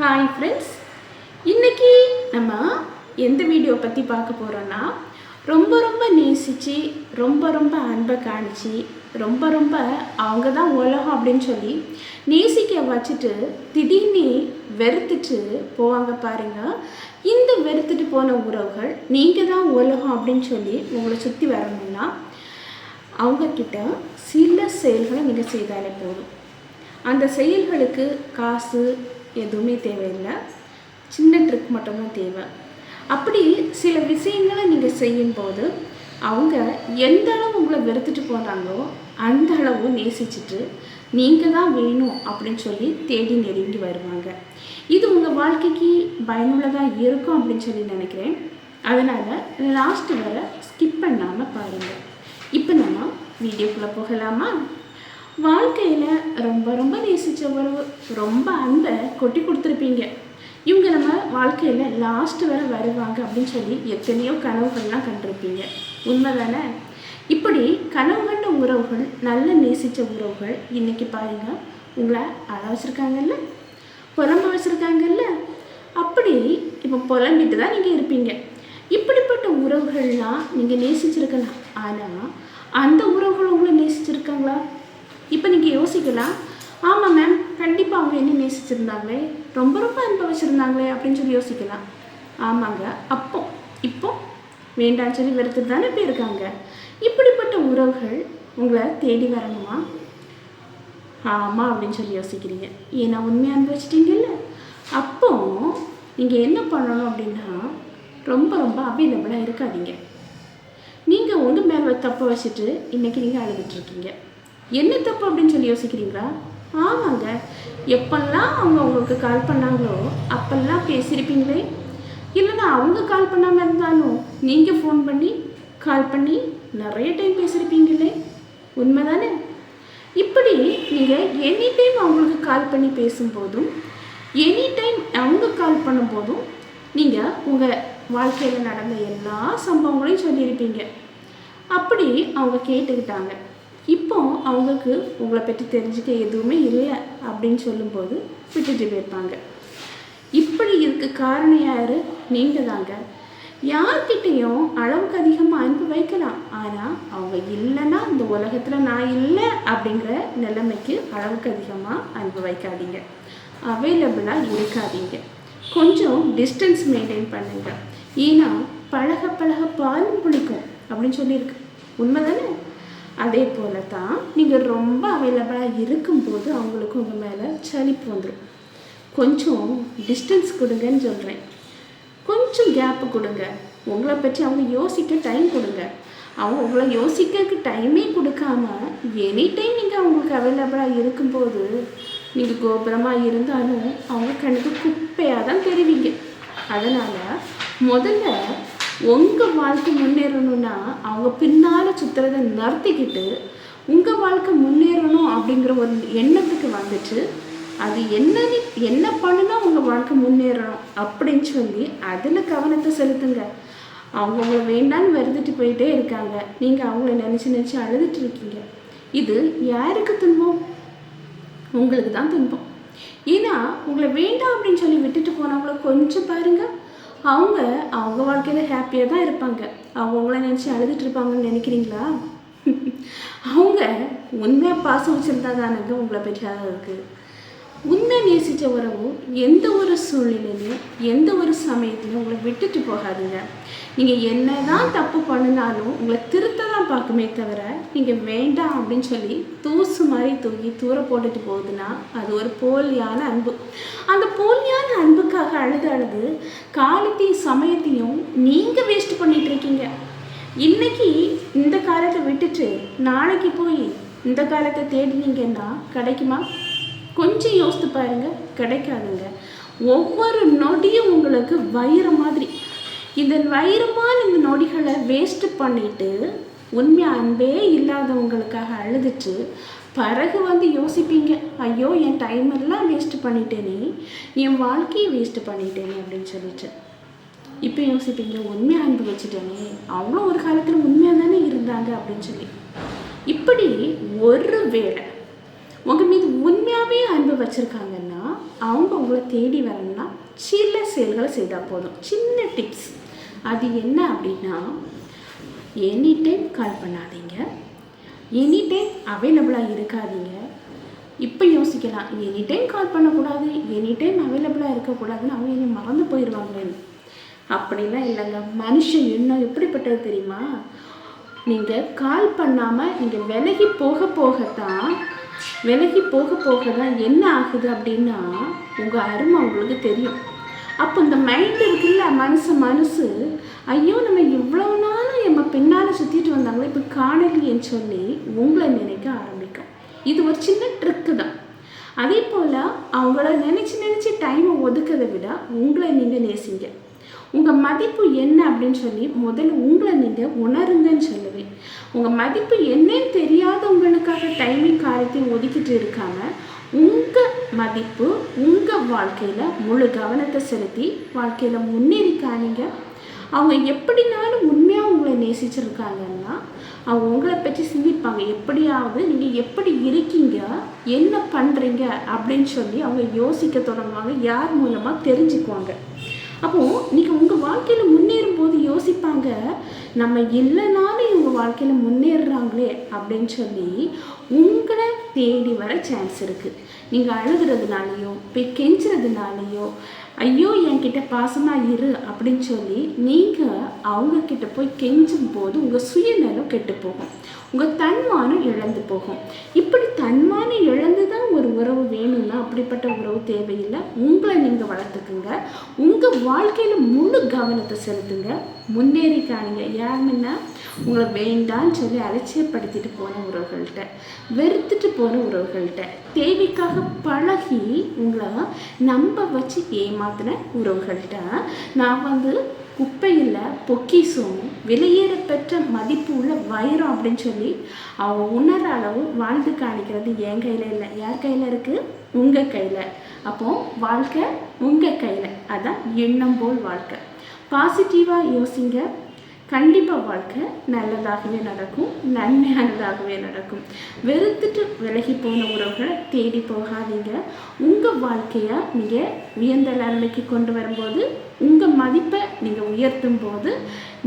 Hi friends இன்னைக்கு நம்ம எந்த வீடியோ பற்றி பார்க்க போகிறோன்னா ரொம்ப ரொம்ப நேசித்து ரொம்ப ரொம்ப அன்பை காணிச்சு ரொம்ப ரொம்ப அவங்க தான் உலகம் அப்படின்னு சொல்லி நேசிக்க வச்சுட்டு திடீர்னு வெறுத்துட்டு போவாங்க பாருங்க. இந்த வெறுத்துட்டு போன உறவுகள் நீங்கள் தான் உலகம் அப்படின்னு சொல்லி உங்களை சுற்றி வரணும்னா அவங்கக்கிட்ட சில செயல்களை நீங்கள் செய்தாலே போதும். அந்த செயல்களுக்கு காசு எதுவுமே தேவையில்லை. சின்ன ட்ரிக் மட்டும்தான் தேவை. அப்படி சில விஷயங்களை நீங்கள் செய்யும்போது அவங்க எந்த அளவு உங்களை வெறுத்துட்டு போகிறாங்களோ அந்த அளவு நேசிச்சுட்டு நீங்கள் தான் வேணும் அப்படின்னு சொல்லி தேடி நெருங்கி வருவாங்க. இது உங்கள் வாழ்க்கைக்கு பயனுள்ளதாக இருக்கும் அப்படின்னு சொல்லி நினைக்கிறேன். அதனால் லாஸ்ட் வரை ஸ்கிப் பண்ணாமல் பாருங்கள் இப்போ நம்ம வீடியோக்குள்ளே போகலாமா? வாழ்க்கையில் ரொம்ப ரொம்ப நேசித்த உறவு ரொம்ப அன்பை கொட்டி கொடுத்துருப்பீங்க. இவங்க நம்ம வாழ்க்கையில் லாஸ்ட் வரை வருவாங்க அப்படின்னு சொல்லி எத்தனையோ கனவுகள்லாம் கண்டிருப்பீங்க. உண்மை தானே இப்படி கனவு கண்ட உறவுகள் நல்ல நேசித்த உறவுகள் இன்னைக்கு பாருங்க உங்களை அழ வச்சுருக்காங்கல்ல புலம்ப வச்சுருக்காங்கல்ல? அப்படி இப்போ புலம்பிட்டு தான் நீங்கள் இருப்பீங்க. இப்படிப்பட்ட உறவுகள்லாம் நீங்கள் நேசிச்சிருக்கலாம் ஆனால் அந்த உறவுகள் உங்களை நேசிச்சிருக்காங்களா? இப்போ நீங்கள் யோசிக்கலாம். ஆமாம் மேம் கண்டிப்பாக அவங்க என்ன நேசிச்சிருந்தாங்களே? ரொம்ப ரொம்ப அனுபவிச்சிருந்தாங்களே அப்படின்னு சொல்லி யோசிக்கலாம். ஆமாங்க. அப்போ இப்போ வேண்டாம்னு சொல்லி வெறுத்து தானே போயிருக்காங்க இப்படிப்பட்ட உறவுகள் உங்களை தேடி வரணுமா? ஆமாம் அப்படின்னு சொல்லி யோசிக்கிறீங்க. ஏன்னா உண்மையாக அனுபவிச்சிட்டிங்கல்ல? அப்போ நீங்கள் என்ன பண்ணணும் அப்படின்னா ரொம்ப ரொம்ப அவைலபிளாக இருக்காதீங்க. நீங்கள் ஒன்று மேலே தப்பை வச்சுட்டு இன்றைக்கி நீங்கள் அழுதுகிட்ருக்கீங்க என்ன தப்பு அப்படின்னு சொல்லி யோசிக்கிறீங்களா? ஆமாங்க. எப்பெல்லாம் அவங்க உங்களுக்கு கால் பண்ணாங்களோ அப்பெல்லாம் பேசியிருப்பீங்களே? இல்லைன்னா அவங்க கால் பண்ணாமல் இருந்தாலும் நீங்கள் ஃபோன் பண்ணி கால் பண்ணி நிறைய டைம் பேசியிருப்பீங்களே? உண்மைதானே? இப்படி நீங்கள் எனி டைம் அவங்களுக்கு கால் பண்ணி பேசும்போதும் எனி டைம் அவங்க கால் பண்ணும்போதும் நீங்கள் உங்கள் வாழ்க்கையில் நடந்த எல்லா சம்பவங்களையும் சொல்லியிருப்பீங்க. அப்படி அவங்க கேட்டுக்கிட்டாங்க. இப்போ அவங்களுக்கு உங்களை பற்றி தெரிஞ்சுக்க எதுவுமே இல்லை அப்படின்னு சொல்லும்போது விட்டுட்டு போயிருப்பாங்க. இப்படி இதுக்கு காரணம் யார்? நீங்கள் தாங்க யார்கிட்டையும் அளவுக்கு அதிகமாக அன்பு வைக்கலாம். ஆனால் அவங்க இல்லைன்னா இந்த உலகத்தில் நான் இல்லை அப்படிங்கிற நிலைமைக்கு அளவுக்கு அதிகமாக அன்பு வைக்காதீங்க. அவைலபிளாக இருக்காதீங்க. கொஞ்சம் டிஸ்டன்ஸ் மெயின்டைன் பண்ணுங்கள் ஏன்னா பழக பழக பாலும் பிடிக்கும் அப்படின்னு சொல்லியிருக்கு. உண்மை தானே அதே போல தான் நீங்கள் ரொம்ப அவைலபிளாக இருக்கும்போது அவங்களுக்கு உங்கள் மேலே சலிப்பு வந்துடும் கொஞ்சம் டிஸ்டன்ஸ் கொடுங்கன்னு சொல்கிறேன் கொஞ்சம் கேப்பு கொடுங்க. உங்களை பற்றி அவங்க யோசிக்க டைம் கொடுங்க. அவங்க உங்களை யோசிக்கிறதுக்கு டைமே கொடுக்காம எனி டைம் நீங்கள் அவங்களுக்கு அவைலபிளாக இருக்கும்போது நீங்கள் கோபுரமாக இருந்தாலும் அவங்க கண்ணுக்கு குப்பையாக தான் தெரிவிங்க. அதனால் முதல்ல உங்கள் வாழ்க்கை முன்னேறணும்னா அவங்க பின்னால் சுற்றுறதை நிறுத்திக்கிட்டு உங்கள் வாழ்க்கை முன்னேறணும் அப்படிங்கிற ஒரு எண்ணத்துக்கு வந்துட்டு அது என்னன்னு என்ன பண்ணுனா உங்கள் வாழ்க்கை முன்னேறணும் அப்படின்னு சொல்லி அதில் கவனத்தை செலுத்துங்க. அவங்க உங்களை வேண்டான்னு வருதுட்டு போயிட்டே இருக்காங்க. நீங்கள் அவங்கள நினச்சி நினச்சி அழுதுட்டு இருக்கீங்க. இது யாருக்கு துன்பம்? உங்களுக்கு தான் துன்பம். ஏன்னா உங்களை வேண்டாம் அப்படின்னு சொல்லி விட்டுட்டு போனவங்கள கொஞ்சம் பாருங்கள் அவங்க அவங்க வாழ்க்கையில் ஹாப்பியாக தான் இருப்பாங்க. அவங்க நினச்சி அழுதுட்டு இருப்பாங்கன்னு நினைக்கிறீங்களா? அவங்க உண்மையாக பாசம் வச்சுருந்தா தானேங்க உங்களை பற்றி இருக்குது உண்மை நேசித்த உறவு எந்த ஒரு சூழ்நிலையிலையும் எந்த ஒரு சமயத்திலையும் உங்களை விட்டுட்டு போகாதுங்க. நீங்கள் என்ன தான் தப்பு பண்ணினாலும் உங்களை திருத்த தான் பார்க்குமே தவிர நீங்கள் வேண்டாம் அப்படின்னு சொல்லி தூசு மாதிரி தூக்கி தூர போட்டுட்டு போகுதுன்னா அது ஒரு போலியான அன்பு. அந்த போலியான அன்புக்காக அழுது அழுது காலத்தையும் சமயத்தையும் நீங்கள் வேஸ்ட் பண்ணிட்டு இருக்கீங்க. இன்னைக்கு இந்த காலத்தை விட்டுட்டு நாளைக்கு போய் இந்த காலத்தை தேடினீங்கன்னா கிடைக்குமா? கொஞ்சம் யோசித்து பாருங்க கிடைக்காதுங்க. ஒவ்வொரு நொடியும் உங்களுக்கு வயிறு மாதிரி. இந்த வைரமான இந்த நொடிகளை வேஸ்ட் பண்ணிட்டு உண்மை அன்பே இல்லாதவங்களுக்காக அழுதுட்டு பிறகு வந்து யோசிப்பீங்க ஐயோ என் டைம் எல்லாம் வேஸ்ட் பண்ணிட்டேனே என் வாழ்க்கையை வேஸ்ட் பண்ணிட்டேனே அப்படின்னு சொல்லிட்டு. இப்போ யோசிப்பீங்க உண்மையாக அன்பு வச்சுட்டேனே அவ்வளோ ஒரு காலத்தில் உண்மையாக தானே இருந்தாங்க அப்படின்னு சொல்லி. இப்படி ஒரு வேளை உங்கள் மீது உண்மையாகவே அன்பு வச்சுருக்காங்கன்னா அவங்க உங்களை தேடி வரணும்னா சில செயல்களை செய்தால் போதும். சின்ன டிப்ஸ் அது என்ன அப்படின்னா எனி டைம் கால் பண்ணாதீங்க. எனி டைம் அவைலபிளாக இருக்காதீங்க. இப்போ யோசிக்கலாம் எனி டைம் கால் பண்ணக்கூடாது எனி டைம் அவைலபிளாக இருக்கக்கூடாதுன்னு அவங்க என்னை மறந்து போயிடுவாங்களேன்னு அப்படிலாம் இல்லைங்க. மனுஷன் இன்னும் எப்படிப்பட்டது தெரியுமா? நீங்கள் கால் பண்ணாமல் நீங்கள் விலகி போக போகத்தான் விலகி போக போக தான் என்ன ஆகுது அப்படின்னா உங்கள் அருமை உங்களுக்கு தெரியும். அப்போ இந்த மைண்ட் இருக்குல்ல மனசு மனசு. ஐயோ நம்ம இவ்வளோ நாளும் நம்ம பின்னால் சுற்றிட்டு வந்தாங்களே? இப்போ காணலையேன்னு சொல்லி உங்களை நினைக்க ஆரம்பிக்கும். இது ஒரு சின்ன ட்ரிக்கு தான். அதே போல் அவங்கள நினச்சி நினச்சி டைமை ஒதுக்கிறதை விட உங்களை நீங்கள் நேசிங்க. உங்கள் மதிப்பு என்ன அப்படின்னு சொல்லி முதல்ல உங்களை நீங்கள் உணருங்கன்னு சொல்லுவேன். உங்கள் மதிப்பு என்னன்னு தெரியாதவங்களுக்காக டைமிங் காரியத்தையும் ஒதுக்கிட்டு இருக்காங்க உங்கள் மதிப்பு உங்கள் வாழ்க்கையில் முழு கவனத்தை செலுத்தி வாழ்க்கையில் முன்னேறி அவங்க எப்படினாலும் உண்மையாக உங்களை நேசிச்சிருக்காங்கன்னா அவங்க உங்களை பற்றி சிந்திப்பாங்க. எப்படியாவது நீங்கள் எப்படி இருக்கீங்க என்ன பண்ணுறீங்க அப்படின்னு சொல்லி அவங்க யோசிக்க தொடங்குவாங்க. யார் மூலமாக தெரிஞ்சுக்குவாங்க. அப்போது நீங்கள் உங்கள் வாழ்க்கையில் முன்னேறும் போது யோசிப்பாங்க நம்ம இல்லைனாலும் இவங்க வாழ்க்கையில் முன்னேறுறாங்களே அப்படின்னு சொல்லி உங்களை தேடி வர சான்ஸ் இருக்குது நீங்கள் அழுகிறதுனாலையோ போய் கெஞ்சுறதுனாலையோ ஐயோ என்கிட்ட பாசமாக இரு அப்படின்னு சொல்லி நீங்கள் அவங்கக்கிட்ட போய் கெஞ்சும் போது உங்கள் சுயநலம் கெட்டு போகும் உங்கள் தன்மானம் இழந்து போகும். இப்படி தன்மானம் இழந்து தான் ஒரு உறவு வேணும்னா அப்படிப்பட்ட உறவு தேவையில்லை. உங்களை நீங்கள் வளர்த்துக்குங்க. உங்கள் வாழ்க்கையில் முழு கவனத்தை செலுத்துங்க. முன்னேறி காணுங்க யாருன்னா உங்களை வேண்டான்னு சொல்லி அலட்சியப்படுத்திட்டு போன உறவுகள்கிட்ட வெறுத்துட்டு போன உறவுகள்கிட்ட தேவைக்காக பழகி உங்களை நம்ப வச்சு ஏமாத்தின உறவுகள்கிட்ட நான் வந்து குப்பையில் பொக்கிசும் வெளியேற பெற்ற மதிப்பு உள்ள வைரம் அப்படின்னு சொல்லி அவங்க உணர அளவு வாழ்ந்து காணிக்கிறது என் கையில் இல்லை. யார் கையில் இருக்குது உங்கள் கையில். அப்போது வாழ்க்கை உங்கள் கையில். அதான் எண்ணம் போல் வாழ்க்கை. பாசிட்டிவாக யோசிங்க. கண்டிப்பாக வாழ்க்கை நல்லதாகவே நடக்கும் நன்மையானதாகவே நடக்கும். வெறுத்துட்டு விலகி போன உறவுகளை தேடி போகாதீங்க. உங்கள் வாழ்க்கையை நீங்கள் உயர்ந்த நிலைமைக்கு கொண்டு வரும்போது உங்கள் மதிப்பை நீங்கள் உயர்த்தும் போது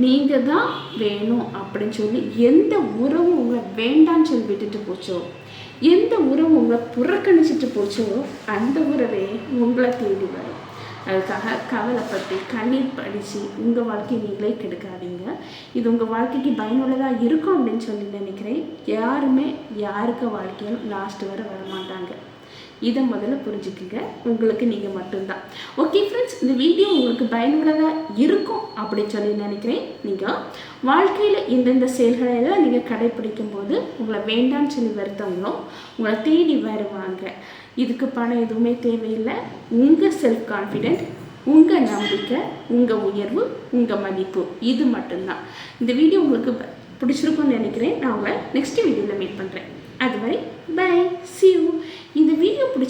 நீங்கள் தான் வேணும் அப்படின்னு சொல்லி எந்த உறவும் உங்களை வேண்டான்னு சொல்லி விட்டுட்டு போச்சோ? எந்த உறவு உங்களை புறக்கணிச்சிட்டு போச்சோ? அந்த உறவே உங்களை தேடி வரும். அதுக்காக கவலைப்பட்டு கண்ணீர் படித்து உங்கள் வாழ்க்கையை நீங்களே கெடுக்காதீங்க. இது உங்கள் வாழ்க்கைக்கு பயனுள்ளதாக இருக்கும் அப்படின்னு சொல்லி நினைக்கிறேன். யாருமே யாருக்கு வாழ்க்கையும் லாஸ்ட் வர வரமாட்டாங்க. இதை முதல்ல புரிஞ்சுக்குங்க. உங்களுக்கு நீங்கள் மட்டும்தான். ஓகே ஃப்ரெண்ட்ஸ் இந்த வீடியோ உங்களுக்கு பயனுள்ளதாக இருக்கும் அப்படின்னு சொல்லி நினைக்கிறேன். நீங்கள் வாழ்க்கையில் இந்தந்த செயல்களை எல்லாம் நீங்கள் கடைப்பிடிக்கும் போது உங்களை வேண்டாம்னு சொல்லி வருத்தவங்களும் உங்களை தேடி வருவாங்க. இதுக்கு பணம் எதுவுமே தேவையில்லை. உங்கள் செல்ஃப் கான்ஃபிடென்ட் உங்கள் நம்பிக்கை உங்கள் உயர்வு உங்கள் மதிப்பு. இது மட்டும்தான். இந்த வீடியோ உங்களுக்கு பிடிச்சிருக்கும்னு நினைக்கிறேன். நான் உங்களை நெக்ஸ்ட் வீடியோவில் மீட் பண்ணுறேன் அதுவரை பை யூ